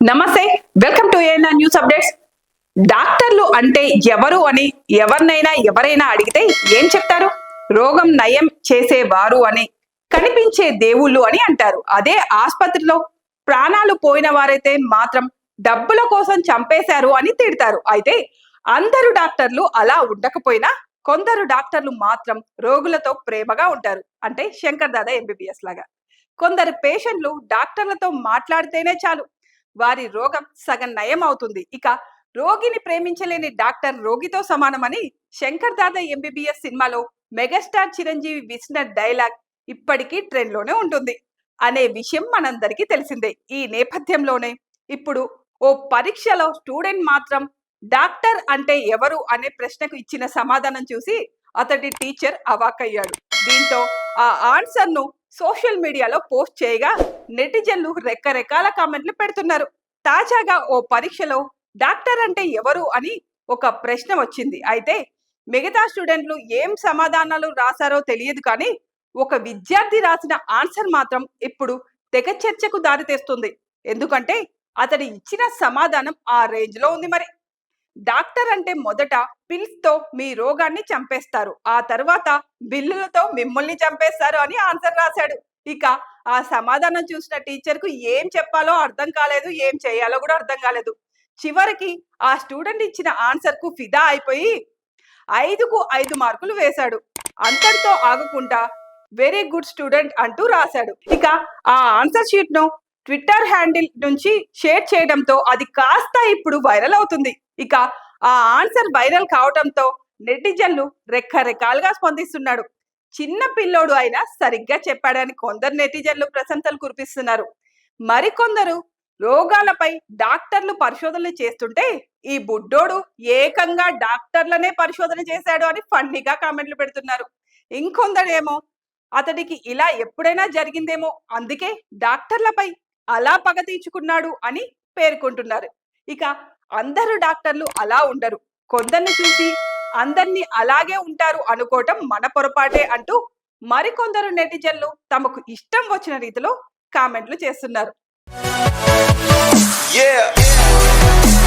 నమస్తే welcome to ఏనా news updates. డాక్టర్లు అంటే ఎవరు అని ఎవరినైనా ఎవరైనా అడిగితే ఏం చెప్తారు? రోగం నయం చేసేవారు అని కనిపించే దేవుళ్ళు అని అంటారు. అదే ఆసుపత్రిలో ప్రాణాలు పోయిన వారైతే మాత్రం డబ్బుల కోసం చంపేశారు అని తిడతారు. అయితే అందరు డాక్టర్లు అలా ఉండకపోయినా కొందరు డాక్టర్లు మాత్రం రోగులతో ప్రేమగా ఉంటారు. అంటే శంకర్ దాదా ఎంబీబీఎస్ లాగా. కొందరు పేషెంట్లు డాక్టర్లతో మాట్లాడితేనే చాలు. వారి రోగం సగం నయం అవుతుంది ఇక రోగిని ప్రేమించలేని డాక్టర్ రోగితో సమానమని శంకర్ దాదా ఎంబీబీఎస్ సినిమాలో మెగాస్టార్ చిరంజీవి విసిన డైలాగ్ ఇప్పటికీ ట్రెండ్లోనే ఉంటుంది. అనే విషయం మనందరికీ తెలిసిందే. ఈ నేపథ్యంలోనే ఇప్పుడు ఓ పరీక్షలో స్టూడెంట్ మాత్రం డాక్టర్ అంటే ఎవరు అనే ప్రశ్నకు ఇచ్చిన సమాధానం చూసి అతడి టీచర్ అవాకయ్యాడు దీంతో ఆ ఆన్సర్ను సోషల్ మీడియాలో పోస్ట్ చేయగా నెటిజన్లు రకరకాల కామెంట్లు పెడుతున్నారు. తాజాగా ఓ పరీక్షలో డాక్టర్ అంటే ఎవరు అని ఒక ప్రశ్న వచ్చింది. అయితే మిగతా స్టూడెంట్లు ఏం సమాధానాలు రాశారో తెలియదు కానీ ఒక విద్యార్థి రాసిన ఆన్సర్ మాత్రం ఇప్పుడు తెగ చర్చకు దారితీస్తుంది. ఎందుకంటే అతడి ఇచ్చిన సమాధానం ఆ రేంజ్లో ఉంది మరి. డాక్టర్ అంటే మొదట పిల్స్తో మీ రోగాన్ని చంపేస్తారు. ఆ తర్వాత బిల్లులతో మిమ్మల్ని చంపేస్తారు అని ఆన్సర్ రాశాడు. ఇక ఆ సమాధానం చూసిన టీచర్కు ఏం చెప్పాలో అర్థం కాలేదు ఏం చేయాలో కూడా అర్థం కాలేదు. చివరికి ఆ స్టూడెంట్ ఇచ్చిన ఆన్సర్కు ఫిదా అయిపోయి ఐదుకు ఐదు మార్కులు వేశాడు. అంతటితో ఆగకుండా వెరీ గుడ్ స్టూడెంట్ అంటూ రాశాడు. ఇక ఆ ఆన్సర్ షీట్ను ట్విట్టర్ హ్యాండిల్ నుంచి షేర్ చేయడంతో అది కాస్త ఇప్పుడు వైరల్ అవుతుంది. ఇక ఆ ఆన్సర్ వైరల్ కావడంతో నెటిజన్లు రెక్కరెకాలుగా స్పందిస్తున్నాడు చిన్న పిల్లోడు అయినా సరిగ్గా చెప్పాడని కొందరు నెటిజన్లు ప్రశంసలు కురిపిస్తున్నారు. మరికొందరు రోగాలపై డాక్టర్లు పరిశోధనలు చేస్తుంటే ఈ బుడ్డోడు ఏకంగా డాక్టర్లనే పరిశోధన చేశాడు అని ఫన్నీగా కామెంట్లు పెడుతున్నారు. ఇంకొందరేమో అతడికి ఇలా ఎప్పుడైనా జరిగిందేమో అందుకే డాక్టర్లపై అలా పగ తీర్చుకున్నాడు అని పేర్కొంటున్నారు. ఇక అందరు డాక్టర్లు అలా ఉండరు. కొందరిని చూసి అందరినీ అలాగే ఉంటారు అనుకోవటం మన పొరపాటే అంటూ మరికొందరు నెటిజన్లు తమకు ఇష్టం వచ్చిన రీతిలో కామెంట్లు చేస్తున్నారు. Yeah.